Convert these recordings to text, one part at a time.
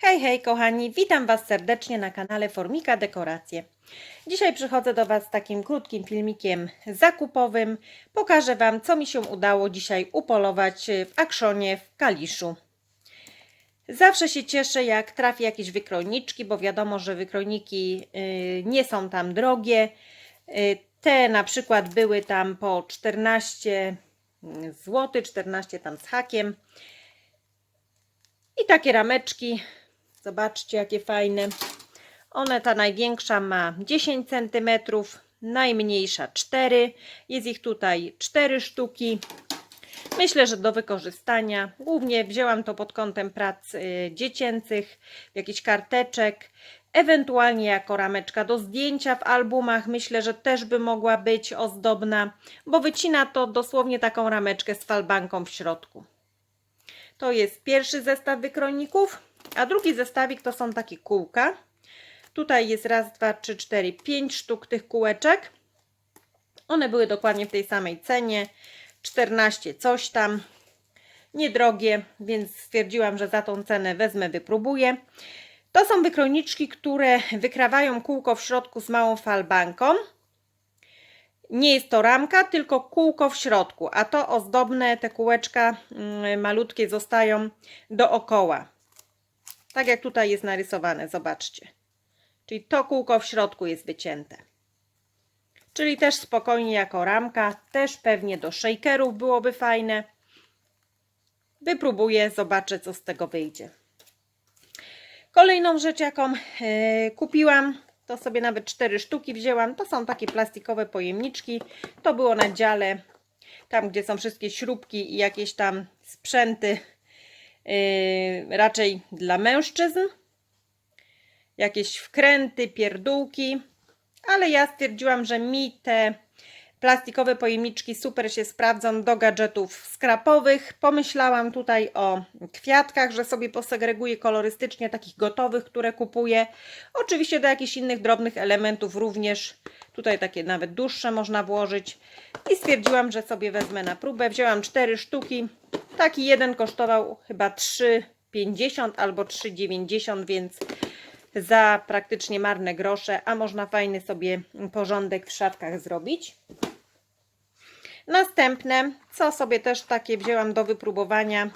Hej, hej kochani, witam Was serdecznie na kanale Formika Dekoracje. Dzisiaj przychodzę do Was z takim krótkim filmikiem zakupowym. Pokażę Wam, co mi się udało dzisiaj upolować w Akszonie w Kaliszu. Zawsze się cieszę, jak trafi jakieś wykrojniczki, bo wiadomo, że wykrojniki y, nie są tam drogie. Y, Te na przykład były tam po 14 zł, 14 tam z hakiem. I takie rameczki, zobaczcie jakie fajne. One, ta największa ma 10 cm, najmniejsza 4. Jest ich tutaj 4 sztuki. Myślę, że do wykorzystania. Głównie wzięłam to pod kątem prac y, dziecięcych, jakichś karteczek, ewentualnie jako rameczka do zdjęcia w albumach. Myślę, że też by mogła być ozdobna, bo wycina to dosłownie taką rameczkę z falbanką w środku. To jest pierwszy zestaw wykrojników, a drugi zestawik to są takie kółka. Tutaj jest raz, dwa, trzy, cztery, pięć sztuk tych kółeczek. One były dokładnie w tej samej cenie. 14 coś tam. Niedrogie, więc stwierdziłam, że za tą cenę wezmę, wypróbuję. To są wykrojniczki, które wykrawają kółko w środku z małą falbanką. Nie jest to ramka, tylko kółko w środku, a to ozdobne, te kółeczka mm, malutkie zostają dookoła. Tak jak tutaj jest narysowane, zobaczcie. Czyli to kółko w środku jest wycięte. Czyli też spokojnie jako ramka, też pewnie do shakerów byłoby fajne. Wypróbuję, zobaczę co z tego wyjdzie. Kolejną rzecz jaką e, kupiłam, to sobie nawet cztery sztuki wzięłam. To są takie plastikowe pojemniczki. To było na dziale, tam gdzie są wszystkie śrubki i jakieś tam sprzęty, raczej dla mężczyzn. Jakieś wkręty, pierdółki ale ja stwierdziłam, że mi te plastikowe pojemniczki super się sprawdzą do gadżetów skrapowych. Pomyślałam tutaj o kwiatkach, że sobie posegreguję kolorystycznie takich gotowych, które kupuję. Oczywiście do jakichś innych drobnych elementów również. Tutaj takie nawet dłuższe można włożyć. I stwierdziłam, że sobie wezmę na próbę. Wzięłam cztery sztuki. Taki jeden kosztował chyba 3,50 albo 3,90, więc za praktycznie marne grosze, a można fajny sobie porządek w szafkach zrobić. Następne, co sobie też takie wzięłam do wypróbowania,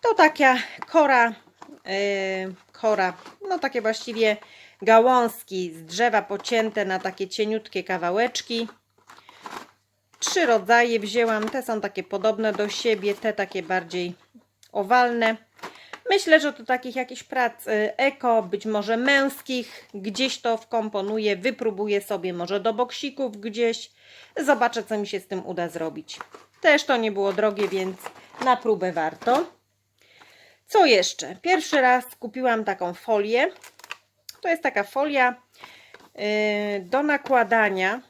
to taka kora, yy, kora, no takie właściwie gałązki z drzewa pocięte na takie cieniutkie kawałeczki. Trzy rodzaje wzięłam, te są takie podobne do siebie, te takie bardziej owalne. Myślę, że do takich jakichś prac y, eko, być może męskich, gdzieś to wkomponuję, wypróbuję sobie może do boksików gdzieś. Zobaczę, co mi się z tym uda zrobić. Też to nie było drogie, więc na próbę warto. Co jeszcze? Pierwszy raz kupiłam taką folię. To jest taka folia yy, do nakładania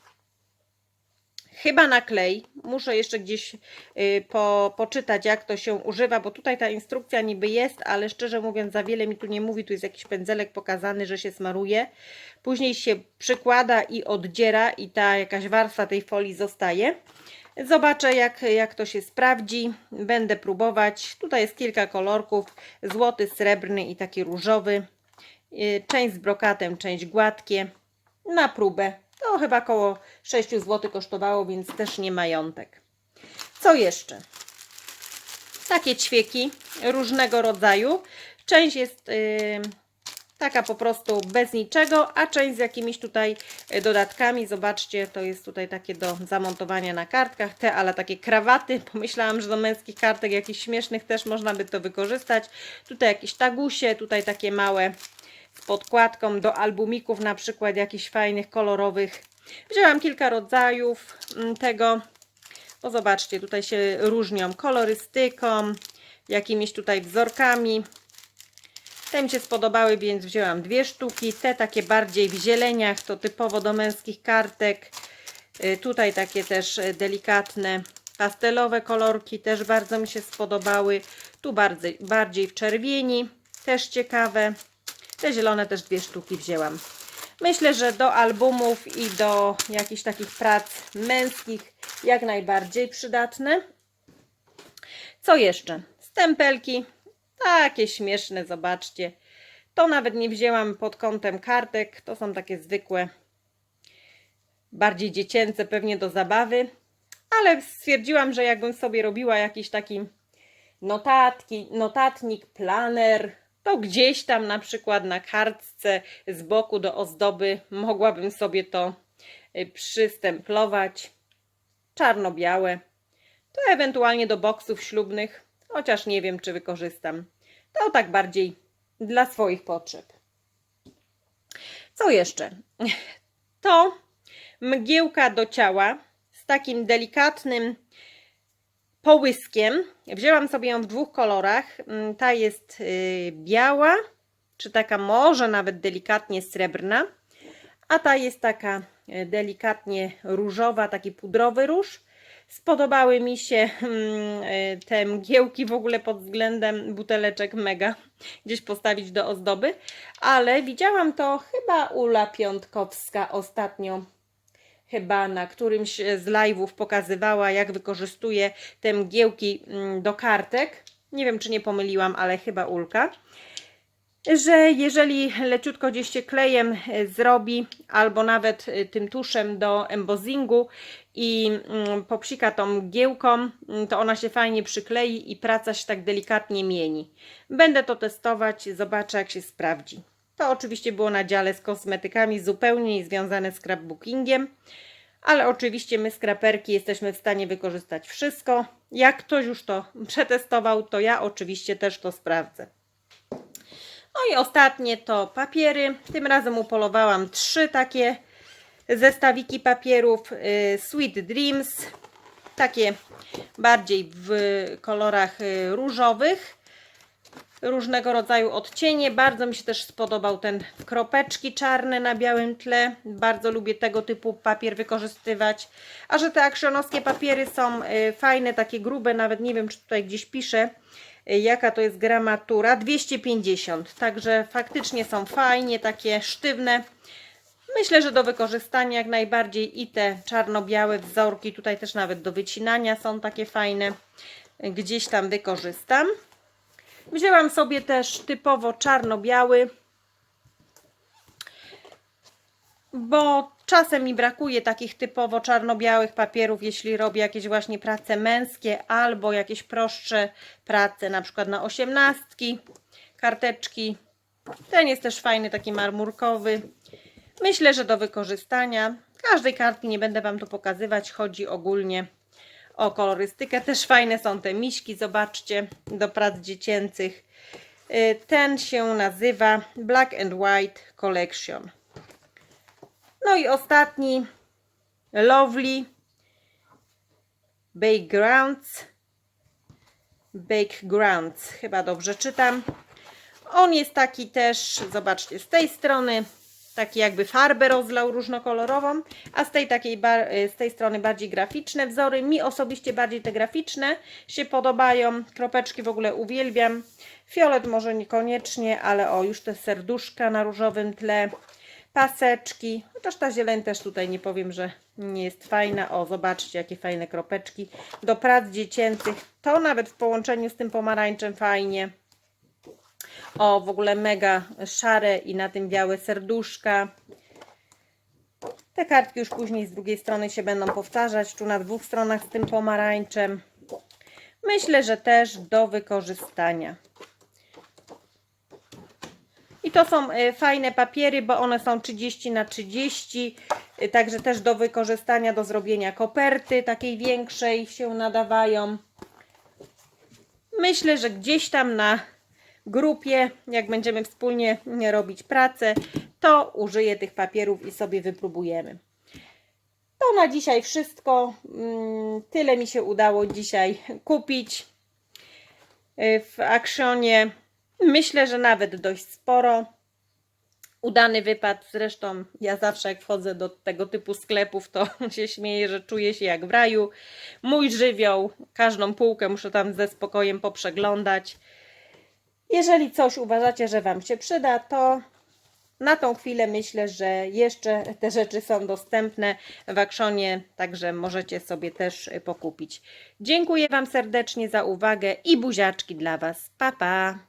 chyba na klej. Muszę jeszcze gdzieś y, po, poczytać, jak to się używa, bo tutaj ta instrukcja niby jest, ale szczerze mówiąc, za wiele mi tu nie mówi. Tu jest jakiś pędzelek pokazany, że się smaruje. Później się przykłada i oddziera, i ta jakaś warstwa tej folii zostaje. Zobaczę, jak, jak to się sprawdzi. Będę próbować. Tutaj jest kilka kolorków: złoty, srebrny i taki różowy. Y, część z brokatem, część gładkie. Na próbę to chyba około 6 zł kosztowało, więc też nie majątek. Co jeszcze? Takie ćwieki różnego rodzaju. Część jest yy, taka po prostu bez niczego, a część z jakimiś tutaj dodatkami. Zobaczcie, to jest tutaj takie do zamontowania na kartkach. Te, ale takie krawaty. Pomyślałam, że do męskich kartek jakichś śmiesznych też można by to wykorzystać. Tutaj jakieś tagusie, tutaj takie małe podkładką do albumików, na przykład jakichś fajnych, kolorowych. Wzięłam kilka rodzajów mm, tego, bo zobaczcie, tutaj się różnią kolorystyką, jakimiś tutaj wzorkami. Te mi się spodobały, więc wzięłam dwie sztuki. Te takie bardziej w zieleniach, to typowo do męskich kartek. Y, tutaj takie też y, delikatne pastelowe kolorki też bardzo mi się spodobały. Tu bardziej, bardziej w czerwieni, też ciekawe. Te zielone też dwie sztuki wzięłam. Myślę, że do albumów i do jakichś takich prac męskich jak najbardziej przydatne. Co jeszcze? Stempelki. Takie śmieszne, zobaczcie. To nawet nie wzięłam pod kątem kartek, to są takie zwykłe, bardziej dziecięce, pewnie do zabawy, ale stwierdziłam, że jakbym sobie robiła jakiś taki notatki, notatnik, planer, to gdzieś tam na przykład na kartce z boku do ozdoby mogłabym sobie to y, przystemplować. Czarno-białe. To ewentualnie do boksów ślubnych, chociaż nie wiem, czy wykorzystam. To tak bardziej dla swoich potrzeb. Co jeszcze? To mgiełka do ciała z takim delikatnym połyskiem. Wzięłam sobie ją w dwóch kolorach. Mm, Ta jest y, biała, czy taka może nawet delikatnie srebrna, a ta jest taka y, delikatnie różowa, taki pudrowy róż. Spodobały mi się mm, y, te mgiełki w ogóle pod względem buteleczek mega gdzieś postawić do ozdoby, ale widziałam to chyba Ula Piątkowska ostatnio chyba na którymś z live'ów pokazywała, jak wykorzystuje te mgiełki mm, do kartek. Nie wiem, czy nie pomyliłam, ale chyba Ulka. Że jeżeli leciutko gdzieś się klejem e, zrobi, albo nawet e, tym tuszem do embossingu i mm, popsika tą mgiełką, mm, to ona się fajnie przyklei i praca się tak delikatnie mieni. Będę to testować, zobaczę jak się sprawdzi. To oczywiście było na dziale z kosmetykami, zupełnie niezwiązane z scrapbookingiem, ale oczywiście my skraperki jesteśmy w stanie wykorzystać wszystko. Jak ktoś już to przetestował, to ja oczywiście też to sprawdzę. No i ostatnie to papiery. Tym razem upolowałam trzy takie zestawiki papierów y, Sweet Dreams, takie bardziej w kolorach y, różowych różnego rodzaju odcienie. Bardzo mi się też spodobał ten kropeczki czarne na białym tle. Bardzo lubię tego typu papier wykorzystywać. A że te aksionowskie papiery są y, fajne, takie grube, nawet nie wiem, czy tutaj gdzieś piszę, y, jaka to jest gramatura. 250, także faktycznie są fajnie, takie sztywne. Myślę, że do wykorzystania jak najbardziej i te czarno-białe wzorki, tutaj też nawet do wycinania są takie fajne. Gdzieś tam wykorzystam. Wzięłam sobie też typowo czarno-biały, bo czasem mi brakuje takich typowo czarno-białych papierów, jeśli robię jakieś właśnie prace męskie albo jakieś prostsze prace, na przykład na osiemnastki, karteczki. Ten jest też fajny, taki marmurkowy. Myślę, że do wykorzystania. Każdej kartki nie będę Wam tu pokazywać, chodzi ogólnie o kolorystykę. Też fajne są te miśki, zobaczcie, do prac dziecięcych. Y, Ten się nazywa Black and White Collection. No i ostatni Lovely Bake Grounds. Bake Grounds, chyba dobrze czytam. On jest taki też, zobaczcie, z tej strony taki jakby farbę rozlał różnokolorową, a z tej takiej bar- z tej strony bardziej graficzne wzory. Mi osobiście bardziej te graficzne się podobają. Kropeczki w ogóle uwielbiam. Fiolet może niekoniecznie, ale o, już te serduszka na różowym tle. Paseczki, chociaż ta zieleń też tutaj nie powiem, że nie jest fajna. O, zobaczcie, jakie fajne kropeczki. Do prac dziecięcych, to nawet w połączeniu z tym pomarańczem fajnie. O, w ogóle mega szare i na tym białe serduszka. Te kartki już później z drugiej strony się będą powtarzać, tu na dwóch stronach z tym pomarańczem. Myślę, że też do wykorzystania. I to są y, fajne papiery, bo one są 30 na 30, y, także też do wykorzystania, do zrobienia koperty takiej większej się nadawają. Myślę, że gdzieś tam na grupie, jak będziemy wspólnie robić pracę, to użyję tych papierów i sobie wypróbujemy. To na dzisiaj wszystko. Mm, Tyle mi się udało dzisiaj kupić y, w Actionie. Myślę, że nawet dość sporo. Udany wypad. Zresztą ja zawsze jak wchodzę do tego typu sklepów, to się śmieję, że czuję się jak w raju. Mój żywioł, każdą półkę muszę tam ze spokojem poprzeglądać. Jeżeli coś uważacie, że Wam się przyda, to na tą chwilę myślę, że jeszcze te rzeczy są dostępne w Actionie, także możecie sobie też pokupić. Dziękuję Wam serdecznie za uwagę i buziaczki dla Was. Pa, pa!